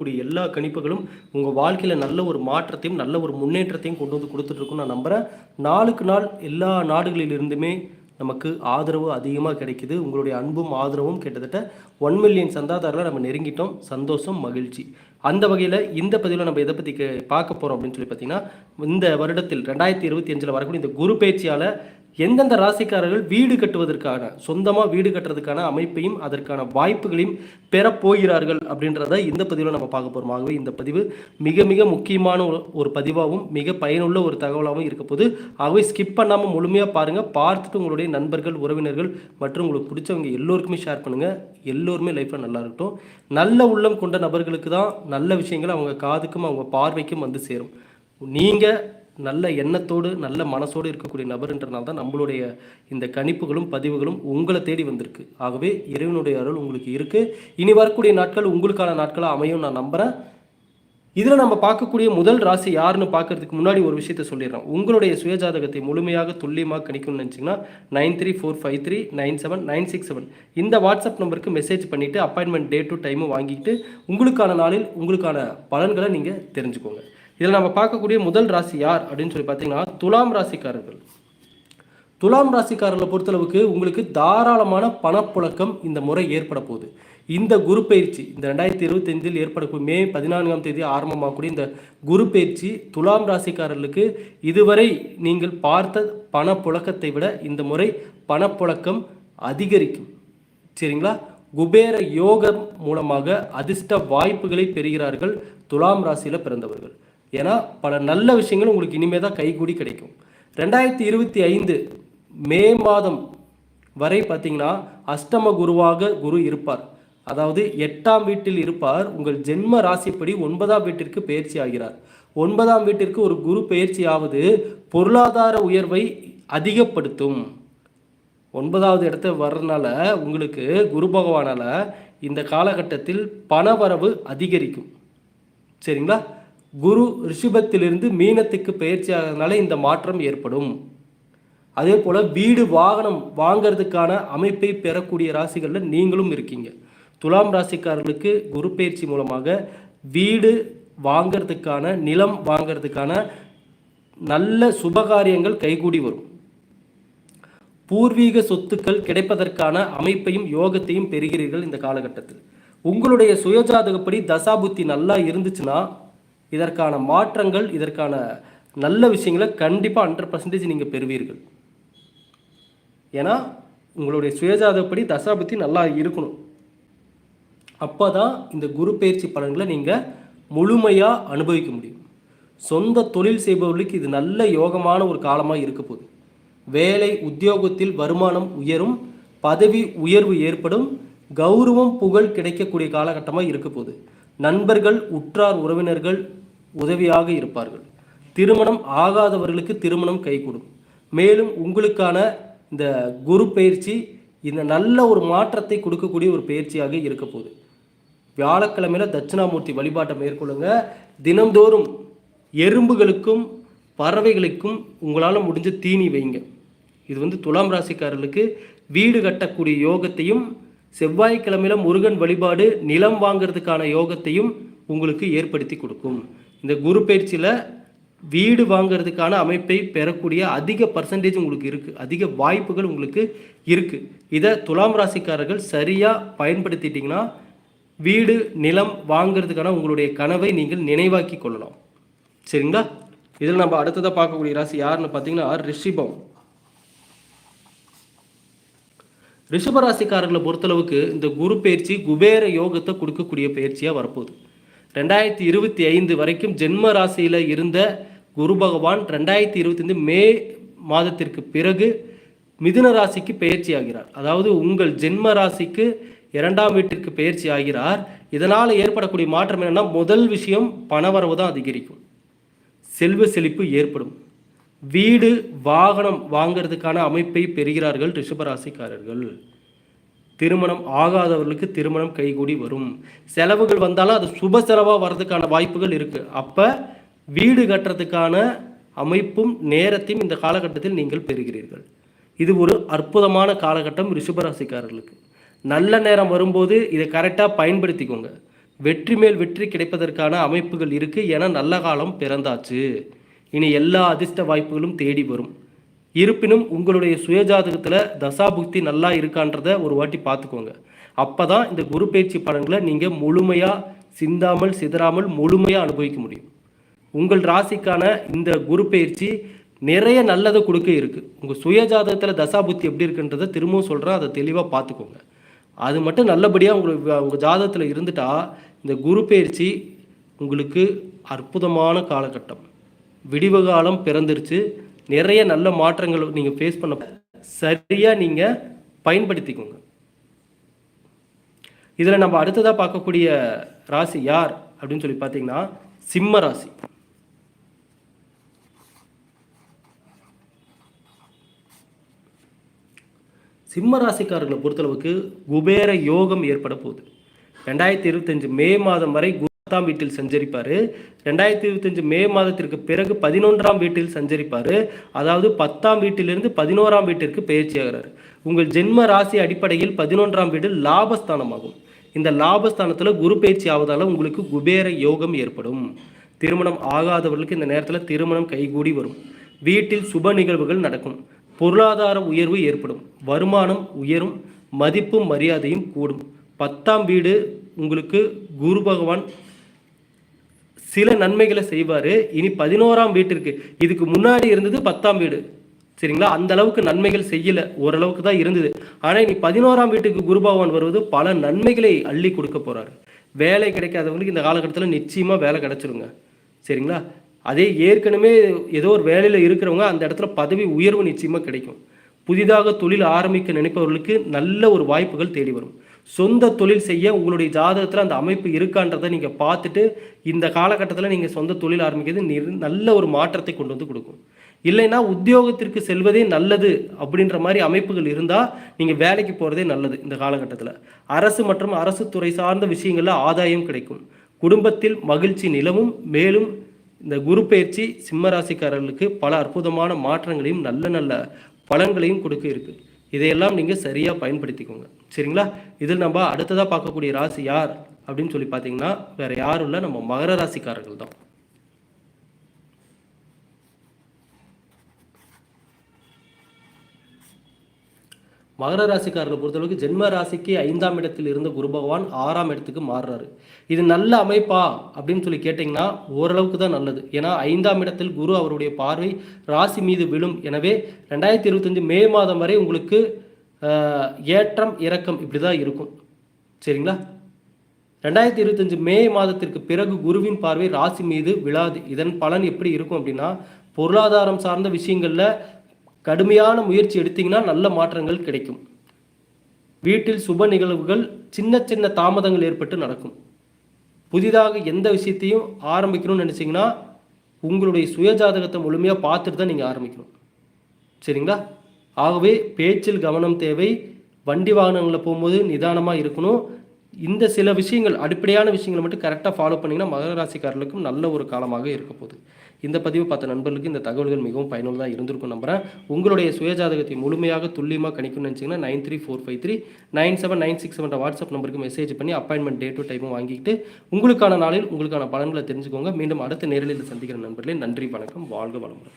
கூடிய எல்லா கணிப்புகளும் உங்கள் வாழ்க்கையில் நல்ல ஒரு மாற்றத்தையும் நல்ல ஒரு முன்னேற்றத்தையும் கொண்டு வந்து கொடுத்துட்ருக்குன்னு நான் நம்புகிறேன் நாளுக்கு நாள் எல்லா நாடுகளிலிருந்துமே நமக்கு ஆதரவு அதிகமாக கிடைக்குது. உங்களுடைய அன்பும் ஆதரவும் கிட்டத்தட்ட ஒன் மில்லியன் சந்தாதாரில் நம்ம நெருங்கிட்டோம். சந்தோஷம் மகிழ்ச்சி. அந்த வகையில் இந்த பதிவில் நம்ம எதை பற்றி பார்க்க போகிறோம் அப்படின்னு சொல்லி பார்த்தீங்கன்னா இந்த வருடத்தில் ரெண்டாயிரத்தி இருபத்தி அஞ்சில் வரக்கூடிய இந்த குரு பயிற்சியால் எந்தெந்த ராசிக்காரர்கள் வீடு கட்டுவதற்கான சொந்தமாக வீடு கட்டுறதுக்கான அமைப்பையும் அதற்கான வாய்ப்புகளையும் பெறப்போகிறார்கள் அப்படின்றத இந்த பதிவில் நம்ம பார்க்க போகிறோம் ஆகவே இந்த பதிவு மிக மிக முக்கியமான ஒரு- ஒரு பதிவாகவும் மிக பயனுள்ள ஒரு தகவலாகவும் இருக்க போது ஆகவே ஸ்கிப் பண்ணாமல் முழுமையாக பாருங்கள் பார்த்துட்டு உங்களுடைய நண்பர்கள் உறவினர்கள் மற்றும் உங்களுக்கு பிடிச்சவங்க எல்லோருக்குமே ஷேர் பண்ணுங்கள் எல்லோருமே லைஃப்பில் நல்லா இருக்கட்டும். நல்ல உள்ளம் கொண்ட நபர்களுக்கு தான் நல்ல விஷயங்கள் அவங்க காதுக்கும் அவங்க பார்வைக்கும் வந்து சேரும். நீங்கள் நல்ல எண்ணத்தோடு நல்ல மனசோடு இருக்கக்கூடிய நபர்ன்றனால தான் நம்மளுடைய இந்த கணிப்புகளும் பதிவுகளும் உங்களை தேடி வந்திருக்கு. ஆகவே இறைவனுடைய அருள் உங்களுக்கு இருக்குது இனி வரக்கூடிய நாட்கள் உங்களுக்கான நாட்களாக அமையும் நான் நம்புகிறேன் இதில் நம்ம பார்க்கக்கூடிய முதல் ராசி யாருன்னு பார்க்கறதுக்கு முன்னாடி ஒரு விஷயத்த சொல்லிடுறேன். உங்களுடைய சுயஜாதகத்தை முழுமையாக துல்லியமாக கணிக்கணும்னு நினச்சிங்கன்னா nine three four five three nine seven nine six seven. இந்த வாட்ஸ்அப் நம்பருக்கு மெசேஜ் பண்ணிவிட்டு அப்பாயின்மெண்ட் டே டு டைமும் வாங்கிட்டு உங்களுக்கான நாளில் உங்களுக்கான பலன்களை நீங்கள் தெரிஞ்சுக்கோங்க. இதில் நம்ம பார்க்கக்கூடிய முதல் ராசி யார் அப்படின்னு சொல்லி பார்த்தீங்கன்னா துலாம் ராசிக்காரர்கள். துலாம் ராசிக்காரர்களை பொறுத்தளவுக்கு உங்களுக்கு தாராளமான பணப்புழக்கம் இந்த முறை ஏற்பட போகுது. இந்த குரு பயிற்சி இந்த ரெண்டாயிரத்தி இருபத்தஞ்சில் ஏற்படக்கூடிய மே பதினான்காம் தேதி ஆரம்பமாகக்கூடிய இந்த குரு பயிற்சி துலாம் ராசிக்காரர்களுக்கு இதுவரை நீங்கள் பார்த்த பணப்புழக்கத்தை விட இந்த முறை பணப்புழக்கம் அதிகரிக்கும். சரிங்களா? குபேர யோகம் மூலமாக அதிர்ஷ்ட வாய்ப்புகளை பெறுகிறார்கள் துலாம் ராசியில் பிறந்தவர்கள். ஏன்னா பல நல்ல விஷயங்கள் உங்களுக்கு இனிமே தான் கைகூடி கிடைக்கும். ரெண்டாயிரத்தி இருபத்தி ஐந்து மே மாதம் வரை பார்த்தீங்கன்னா அஷ்டம குருவாக குரு இருப்பார். அதாவது எட்டாம் வீட்டில் இருப்பார். உங்கள் ஜென்ம ராசிப்படி ஒன்பதாம் வீட்டிற்கு பயிற்சி ஆகிறார். ஒன்பதாம் வீட்டிற்கு ஒரு குரு பயிற்சியாவது பொருளாதார உயர்வை அதிகப்படுத்தும். ஒன்பதாவது இடத்த வர்றதுனால உங்களுக்கு குரு பகவானால் இந்த காலகட்டத்தில் பணவரவு அதிகரிக்கும். சரிங்களா? குரு ரிஷபத்திலிருந்து மீனத்துக்கு பயிற்சி ஆகிறதுனால இந்த மாற்றம் ஏற்படும். அதே போல் வீடு வாகனம் வாங்கிறதுக்கான அமைப்பை பெறக்கூடிய ராசிகளில் நீங்களும் இருக்கீங்க. துலாம் ராசிக்காரர்களுக்கு குரு பயிற்சி மூலமாக வீடு வாங்கிறதுக்கான நிலம் வாங்கிறதுக்கான நல்ல சுபகாரியங்கள் கைகூடி வரும். பூர்வீக சொத்துக்கள் கிடைப்பதற்கான அமைப்பையும் யோகத்தையும் பெறுகிறீர்கள் இந்த காலகட்டத்தில். உங்களுடைய சுயஜாதகப்படி தசாபுத்தி நல்லா இருந்துச்சுன்னா இதற்கான மாற்றங்கள் இதற்கான நல்ல விஷயங்களை கண்டிப்பாக ஹண்ட்ரட் பர்சன்டேஜ் நீங்கள் பெறுவீர்கள். ஏன்னா உங்களுடைய சுயஜாதகப்படி தசாபுத்தி நல்லா இருக்கணும். அப்போ தான் இந்த குரு பயிற்சி பலன்களை நீங்கள் முழுமையாக அனுபவிக்க முடியும். சொந்த தொழில் செய்பவர்களுக்கு இது நல்ல யோகமான ஒரு காலமாக இருக்க போகுது. வேலை உத்தியோகத்தில் வருமானம் உயரும் பதவி உயர்வு ஏற்படும் கௌரவம் புகழ் கிடைக்கக்கூடிய காலகட்டமாக இருக்க போகுது. நண்பர்கள் உற்றார் உறவினர்கள் உதவியாக இருப்பார்கள். திருமணம் ஆகாதவர்களுக்கு திருமணம் கைகூடும். மேலும் உங்களுக்கான இந்த குரு பயிற்சி இந்த நல்ல ஒரு மாற்றத்தை கொடுக்கக்கூடிய ஒரு பயிற்சியாக இருக்க போகுது. வியாழக்கிழமையில் தட்சிணாமூர்த்தி வழிபாட்டை மேற்கொள்ளுங்க. தினந்தோறும் எறும்புகளுக்கும் பறவைகளுக்கும் உங்களால் முடிஞ்ச தீனி வைங்க. இது வந்து துலாம் ராசிக்காரர்களுக்கு வீடு கட்டக்கூடிய யோகத்தையும் செவ்வாய்க்கிழமையில முருகன் வழிபாடு நிலம் வாங்குறதுக்கான யோகத்தையும் உங்களுக்கு ஏற்படுத்தி கொடுக்கும். இந்த குரு பயிற்சியில் வீடு வாங்கிறதுக்கான அமைப்பை பெறக்கூடிய அதிக பர்சன்டேஜ் உங்களுக்கு இருக்குது அதிக வாய்ப்புகள் உங்களுக்கு இருக்குது இதை துலாம் ராசிக்காரர்கள் சரியாக பயன்படுத்திட்டிங்கன்னா வீடு நிலம் வாங்குறதுக்கான உங்களுடைய கனவை நீங்கள் நினைவாக்கி கொள்ளலாம். சரிங்களா? இதில் நம்ம அடுத்ததாக பார்க்கக்கூடிய ராசி யாருன்னு பார்த்தீங்கன்னா ரிஷிபம். ரிஷபராசிக்காரர்களை பொறுத்தளவுக்கு இந்த குரு பயிற்சி குபேர யோகத்தை கொடுக்கக்கூடிய பயிற்சியாக வரப்போகுது. ரெண்டாயிரத்தி இருபத்தி ஐந்து வரைக்கும் ஜென்ம ராசியில் இருந்த குரு பகவான் ரெண்டாயிரத்தி இருபத்தைந்து மே மாதத்திற்கு பிறகு மிதுன ராசிக்கு பயிற்சி ஆகிறார். அதாவது உங்கள் ஜென்ம ராசிக்கு இரண்டாம் வீட்டிற்கு பயிற்சி ஆகிறார். இதனால் ஏற்படக்கூடிய மாற்றம் என்னன்னா முதல் விஷயம் பணவரவு தான் அதிகரிக்கும். செல்வ செழிப்பு ஏற்படும். வீடு வாகனம் வாங்கிறதுக்கான அமைப்பை பெறுகிறார்கள் ரிஷபராசிக்காரர்கள். திருமணம் ஆகாதவர்களுக்கு திருமணம் கைகூடி வரும். செலவுகள் வந்தாலும் அது சுப செலவாக வர்றதுக்கான வாய்ப்புகள் இருக்குது அப்போ வீடு கட்டுறதுக்கான அமைப்பும் நேரத்தையும் இந்த காலகட்டத்தில் நீங்கள் பெறுகிறீர்கள். இது ஒரு அற்புதமான காலகட்டம் ரிஷபராசிக்காரர்களுக்கு. நல்ல நேரம் வரும்போது இதை கரெக்டாக பயன்படுத்திக்கோங்க. வெற்றி மேல் வெற்றி கிடைப்பதற்கான அமைப்புகள் இருக்குது என நல்ல காலம் பிறந்தாச்சு. இனி எல்லா அதிர்ஷ்ட வாய்ப்புகளும் தேடி வரும். இருப்பினும் உங்களுடைய சுயஜாதகத்தில் தசாபுக்தி நல்லா இருக்கான்றத ஒரு வாட்டி பார்த்துக்கோங்க. அப்போ தான் இந்த குரு பயிற்சி பலன்களை நீங்கள் முழுமையாக சிந்தாமல் சிதறாமல் முழுமையாக அனுபவிக்க முடியும். உங்கள் ராசிக்கான இந்த குரு பயிற்சி நிறைய நல்லதை கொடுக்க இருக்குது உங்கள் சுயஜாதகத்தில் தசாபுத்தி எப்படி இருக்குன்றதை திரும்பவும் சொல்கிறேன் அதை தெளிவாக பார்த்துக்கோங்க. அது மட்டும் நல்லபடியாக உங்களுக்கு உங்கள் ஜாதகத்தில் இருந்துட்டா இந்த குரு பயிற்சி உங்களுக்கு அற்புதமான காலகட்டம். விடிவு காலம் பிறந்துருச்சு. நிறைய நல்ல மாற்றங்கள் நீங்கள் ஃபேஸ் பண்ண சரியாக நீங்கள் பயன்படுத்திக்கோங்க. இதில் நம்ம அடுத்ததாக பார்க்கக்கூடிய ராசி யார்? அப்படின்னு சொல்லி பார்த்தீங்கன்னா சிம்ம ராசி. சிம்ம ராசிக்காரர்களை பொறுத்தளவுக்கு குபேர யோகம் ஏற்பட போகுது. ரெண்டாயிரத்தி இருபத்தஞ்சு மே மாதம் வரை பத்தாம் வீட்டில் சஞ்சரிப்பார். ரெண்டாயிரத்தி இருபத்தஞ்சு மே மாதத்திற்கு பிறகு பதினொன்றாம் வீட்டில் சஞ்சரிப்பார். அதாவது பத்தாம் வீட்டிலிருந்து பதினோராம் வீட்டிற்கு பயிற்சி ஆகிறார் உங்கள் ஜென்ம ராசி அடிப்படையில் பதினொன்றாம் வீடு லாபஸ்தானமாகும். இந்த லாபஸ்தானத்தில் குரு பயிற்சி ஆவதால் உங்களுக்கு குபேர யோகம் ஏற்படும். திருமணம் ஆகாதவர்களுக்கு இந்த நேரத்தில் திருமணம் கைகூடி வரும். வீட்டில் சுப நிகழ்வுகள் நடக்கும். பொருளாதார உயர்வு ஏற்படும். வருமானம் உயரும் மதிப்பும் மரியாதையும் கூடும். பத்தாம் வீடு உங்களுக்கு குரு பகவான் சில நன்மைகளை செய்வார். இனி பதினோராம் வீட்டிற்கு இதுக்கு முன்னாடி இருந்தது பத்தாம் வீடு. சரிங்களா? அந்த அளவுக்கு நன்மைகள் செய்யல. ஓரளவுக்கு தான் இருந்தது. ஆனால் இனி பதினோராம் வீட்டுக்கு குரு பகவான் வருவது பல நன்மைகளை அள்ளி கொடுக்க போகிறாரு வேலை கிடைக்காதவங்களுக்கு இந்த காலகட்டத்தில் நிச்சயமாக வேலை கிடைச்சிருங்க. சரிங்களா? அதே ஏற்கனவே ஏதோ ஒரு வேலையில் இருக்கிறவங்க அந்த இடத்துல பதவி உயர்வு நிச்சயமாக கிடைக்கும். புதிதாக தொழில் ஆரம்பிக்க நினைப்பவர்களுக்கு நல்ல ஒரு வாய்ப்புகள் தேடி வரும். சொந்த தொழில் செய்ய உங்களுடைய ஜாதகத்தில் அந்த அமைப்பு இருக்கான்றதை நீங்கள் பார்த்துட்டு இந்த காலகட்டத்தில் நீங்கள் சொந்த தொழில் ஆரம்பிக்கிறது நல்ல ஒரு மாற்றத்தை கொண்டு வந்து கொடுக்கும். இல்லைன்னா உத்தியோகத்திற்கு செல்வதே நல்லது அப்படின்ற மாதிரி அமைப்புகள் இருந்தால் நீங்கள் வேலைக்கு போகிறதே நல்லது இந்த காலகட்டத்தில். அரசு மற்றும் அரசு துறை சார்ந்த விஷயங்களில் ஆதாயம் கிடைக்கும். குடும்பத்தில் மகிழ்ச்சி நிலவும் மேலும் இந்த குரு பயிற்சி சிம்மராசிக்காரர்களுக்கு பல அற்புதமான மாற்றங்களையும் நல்ல நல்ல பலன்களையும் கொடுக்க இருக்கு. இதையெல்லாம் நீங்கள் சரியாக பயன்படுத்திக்கோங்க. சரிங்களா? இதில் நம்ம அடுத்ததாக பார்க்கக்கூடிய ராசி யார் அப்படின்னு சொல்லி பார்த்தீங்கன்னா வேறு யாரும் இல்லை நம்ம மகர ராசிக்காரர்கள் தான். மகர ராசிக்காரர்களை பொறுத்தளவுக்கு ஜென்ம ராசிக்கு ஐந்தாம் இடத்தில் இருந்த குரு பகவான் ஆறாம் இடத்துக்கு மாறுறாரு. இது நல்ல அமைப்பா அப்படின்னு சொல்லி கேட்டிங்கன்னா ஓரளவுக்கு தான் நல்லது. ஏன்னா ஐந்தாம் இடத்தில் குரு அவருடைய பார்வை ராசி மீது விழும். எனவே ரெண்டாயிரத்தி இருபத்தஞ்சு மே மாதம் வரை உங்களுக்கு ஏற்றம் இறக்கம் இப்படி தான் இருக்கும். சரிங்களா? ரெண்டாயிரத்தி இருபத்தஞ்சு மே மாதத்திற்கு பிறகு குருவின் பார்வை ராசி மீது விழாது. இதன் பலன் எப்படி இருக்கும் அப்படின்னா பொருளாதாரம் சார்ந்த விஷயங்களில் கடுமையான முயற்சி எடுத்தீங்கன்னா நல்ல மாற்றங்கள் கிடைக்கும். வீட்டில் சுப நிகழ்வுகள் சின்ன சின்ன தாமதங்கள் ஏற்பட்டு நடக்கும். புதிதாக எந்த விஷயத்தையும் ஆரம்பிக்கணும்னு நினச்சிங்கன்னா உங்களுடைய சுயஜாதகத்தை முழுமையாக பார்த்துட்டு தான் நீங்கள் ஆரம்பிக்கணும். சரிங்களா? ஆகவே பேச்சில் கவனம் தேவை வண்டி வாகனங்களில் போகும்போது நிதானமாக இருக்கணும். இந்த சில விஷயங்கள் அடிப்படையான விஷயங்களை மட்டும் கரெக்டாக ஃபாலோ பண்ணிங்கன்னா மகர ராசிக்காரர்களுக்கும் நல்ல ஒரு காலமாக இருக்க போகுது. இந்த பதிவு பார்த்த நண்பர்களுக்கு இந்த தகவல்கள் மிகவும் பயனுள்ளதாக இருந்திருக்கும் நம்புறேன். உங்களுடைய சுயஜாதகத்தை முழுமையாக துல்லியமாக கணிக்கணும்னு நினச்சிங்கன்னா nine three four five three nine seven nine six seven WhatsApp நம்பருக்கு மெசேஜ் பண்ணி அப்பாயின்மெண்ட் டேட் டு டைமும் வாங்கிட்டு உங்களுக்கான நாளில் உங்களுக்கான பலன்களை தெரிஞ்சுக்கோங்க. மீண்டும் அடுத்த நேரலில் சந்திக்கிற நண்பர்களே நன்றி வணக்கம் வாழ்க வளமுடன்.